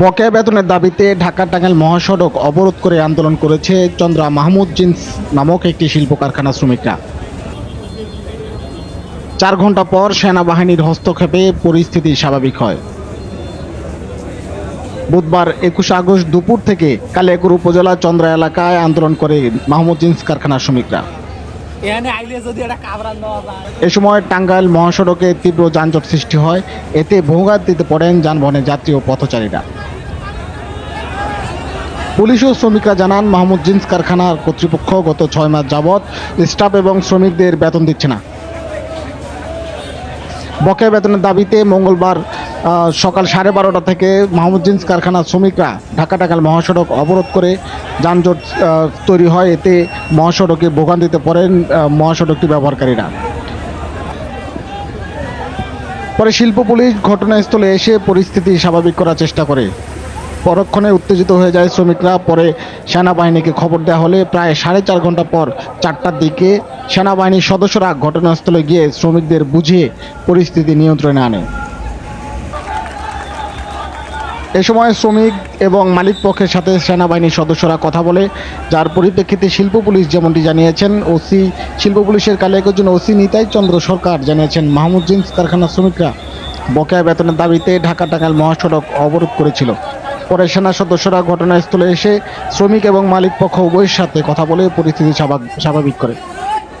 বকেয়া বেতনের দাবিতে ঢাকা টাঙ্গাইল মহাসড়ক অবরোধ করে আন্দোলন করেছে চন্দ্রা মাহমুদ জিন্স নামক একটি শিল্প কারখানা শ্রমিকরা। চার ঘণ্টা পর সেনাবাহিনীর হস্তক্ষেপে পরিস্থিতি স্বাভাবিক হয়। বুধবার একুশে আগস্ট দুপুর থেকে কালিয়াকুর উপজেলা চন্দ্রা এলাকায় আন্দোলন করে মাহমুদ জিন্স কারখানার শ্রমিকরা। এ সময় টাঙ্গাইল মহাসড়কে তীব্র যানজট সৃষ্টি হয়। এতে ভোগান্তিতে পড়েন যানবাহনের যাত্রী ও পথচারীরা। পুলিশ ও শ্রমিকরা জানান, মাহমুদ জিন্স কারখানার কর্তৃপক্ষ গত ছয় মাস যাবৎ স্টাফ এবং শ্রমিকদের বেতন দিচ্ছে না। বকেয়া বেতনের দাবিতে মঙ্গলবার সকাল সাড়ে বারোটা থেকে মাহমুদ জিন্স কারখানার শ্রমিকরা ঢাকা টাকাল মহাসড়ক অবরোধ করে যানজট তৈরি হয়। এতে মহাসড়কে ভোগান্তিতে পড়েন মহাসড়কটি ব্যবহারকারীরা। পরে শিল্প পুলিশ ঘটনাস্থলে এসে পরিস্থিতি স্বাভাবিক করার চেষ্টা করে। পরক্ষণে উত্তেজিত হয়ে যায় শ্রমিকরা। পরে সেনাবাহিনীকে খবর দেওয়া হলে প্রায় সাড়ে চার ঘণ্টা পর চারটার দিকে সেনাবাহিনীর সদস্যরা ঘটনাস্থলে গিয়ে শ্রমিকদের বুঝিয়ে পরিস্থিতি নিয়ন্ত্রণে আনে। এ সময় শ্রমিক এবং মালিক পক্ষের সাথে সেনাবাহিনীর সদস্যরা কথা বলে, যার পরিপ্রেক্ষিতে শিল্প পুলিশ যেমনটি জানিয়েছেন ওসি, শিল্প পুলিশের কালিয়াকর জন্য ওসি নিতাই চন্দ্র সরকার জানিয়েছেন মাহমুদ জিন্স কারখানার শ্রমিকরা। বকেয়া বেতনের দাবিতে ঢাকা টাঙ্গাইল মহাসড়ক অবরোধ করেছিল। পরে সেনা সদস্যরা ঘটনাস্থলে এসে শ্রমিক এবং মালিক পক্ষ উভয়ের সাথে কথা বলে পরিস্থিতি স্বাভাবিক- করে।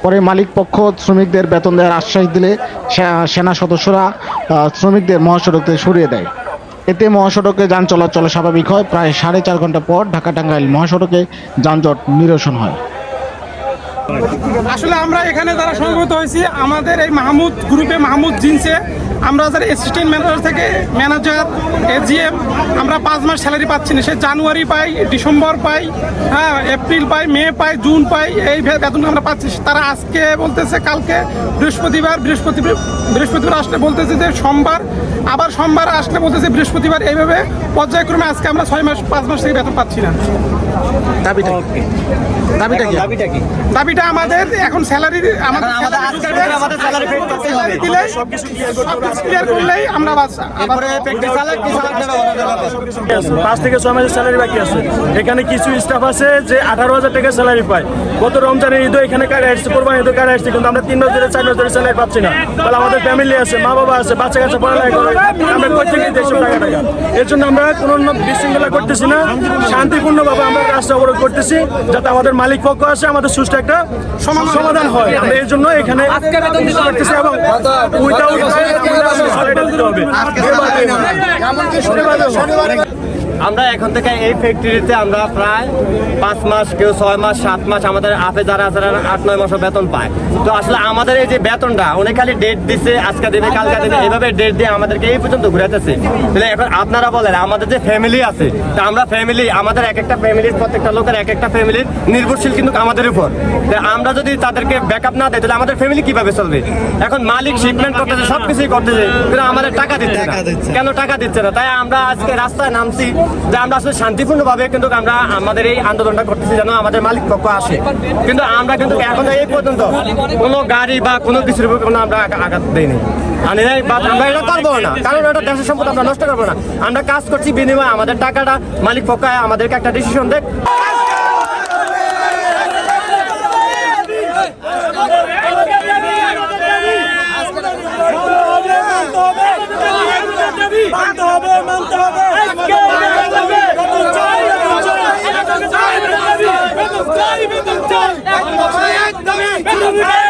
পরে মালিক পক্ষ শ্রমিকদের বেতন দেওয়ার আশ্বাস দিলে সেনা সদস্যরা শ্রমিকদের মহাসড়ক সরিয়ে দেয়। এতে মহাসড়কে যান চলাচল স্বাভাবিক হয়। প্রায় সাড়ে চার ঘণ্টা পর ঢাকা টাঙ্গাইল মহাসড়কে যানজট নিরসন হয়। আসলে আমরা এখানে যারা সমবেত হয়েছি, আমাদের এই মাহমুদ গ্রুপে মাহমুদ জিন্সে আমরা যারা অ্যাসিস্ট্যান্ট ম্যানেজার থেকে ম্যানেজার এজিএম আমরা পাঁচ মাস স্যালারি পাচ্ছি না। সে জানুয়ারি পাই ডিসেম্বর পাই হ্যাঁ এপ্রিল পাই মে পাই জুন পাই এই বেতন আমরা পাচ্ছি। তারা আজকে বলতেছে কালকে বৃহস্পতিবার বৃহস্পতিবার বৃহস্পতিবার আসলে বলতেছে যে সোমবার আবার সোমবার আসলে বলতেছে বৃহস্পতিবার। এইভাবে পর্যায়ক্রমে আজকে আমরা ছয় মাস পাঁচ মাস থেকে বেতন পাচ্ছি না। দাবিটা দাবিটা কি? দাবিটা কি? দাবিটা আমাদের এখন স্যালারি আমাদের দিলে সবকিছু ক্লিয়ার করলেই আমরা বাস পাঁচ থেকে ছয় মাসের স্যালারি বাকি আছে। এখানে কিছু স্টাফ আছে যে আঠারো হাজার টাকা স্যালারি পায়। গত রমজানের ঈদও এখানে কারে আসছে কোরবানি ঈদও কারে আসছে কিন্তু আমরা তিন মাস ধরে চার মাস ধরে স্যালারি পাচ্ছি না। তাহলে আমাদের ফ্যামিলি আছে মা বাবা আছে বাচ্চা কাছে পড়ালেখা করে আমরা থেকে দেশের টাকা টাকা। এর জন্য আমরা কোনো বিশৃঙ্খলা করতেছি না শান্তিপূর্ণভাবে আমরা কাজটা অবরোধ করতেছি যাতে আমাদের মালিক পক্ষ আসে আমাদের সুষ্ঠু একটা সমাধান হয়। আমরা এর জন্য এখানে করতেছি এবং উইদাউট হবে আমরা এখন থেকে এই ফ্যাক্টরিতে আমরা প্রায় পাঁচ মাস কেউ ছয় মাস সাত মাস আমাদের আপে যারা আছে আট নয় মাসের বেতন পায়। তো আসলে আমাদের এই যে বেতনটা অনেক খালি ডেট দিছে আজকে দেবে কালকে দেবে এভাবে ডেট দিয়ে আমাদেরকে এই পর্যন্ত ঘুরাইতেছে। তাহলে এখন আপনারা বলেন আমাদের যে ফ্যামিলি আছে তা আমরা ফ্যামিলি আমাদের এক একটা ফ্যামিলির প্রত্যেকটা লোকের এক একটা ফ্যামিলির নির্ভরশীল কিন্তু আমাদের উপর। আমরা যদি তাদেরকে ব্যাকআপ না দেয় তাহলে আমাদের ফ্যামিলি কীভাবে চলবে? এখন মালিক শিপমেন্ট করতেছে সব কিছুই করতেছে কিন্তু আমাদের টাকা দিচ্ছে না। কেন টাকা দিচ্ছে না? তাই আমরা আজকে রাস্তায় নামছি যে আমরা আসলে শান্তিপূর্ণভাবে কিন্তু আমরা আমাদের এই আন্দোলনটা করতেছি যেন আমাদের মালিক পক্ষ আসে। কিন্তু আমরা কিন্তু এখন এই পর্যন্ত কোনো গাড়ি বা কোনো কিছুর উপর কোনো আমরা আঘাত দিইনি। আর আমরা এটা করব না। কারণ এটা দেশের সম্পদ, আমরা নষ্ট করব না। আমরা কাজ করছি বিনিময়ে, আমাদের টাকাটা মালিক পক্ষ আমাদেরকে একটা ডিসিশন দেখ বেতন চাই বেতন চাই বেতন চাই বেতন চাই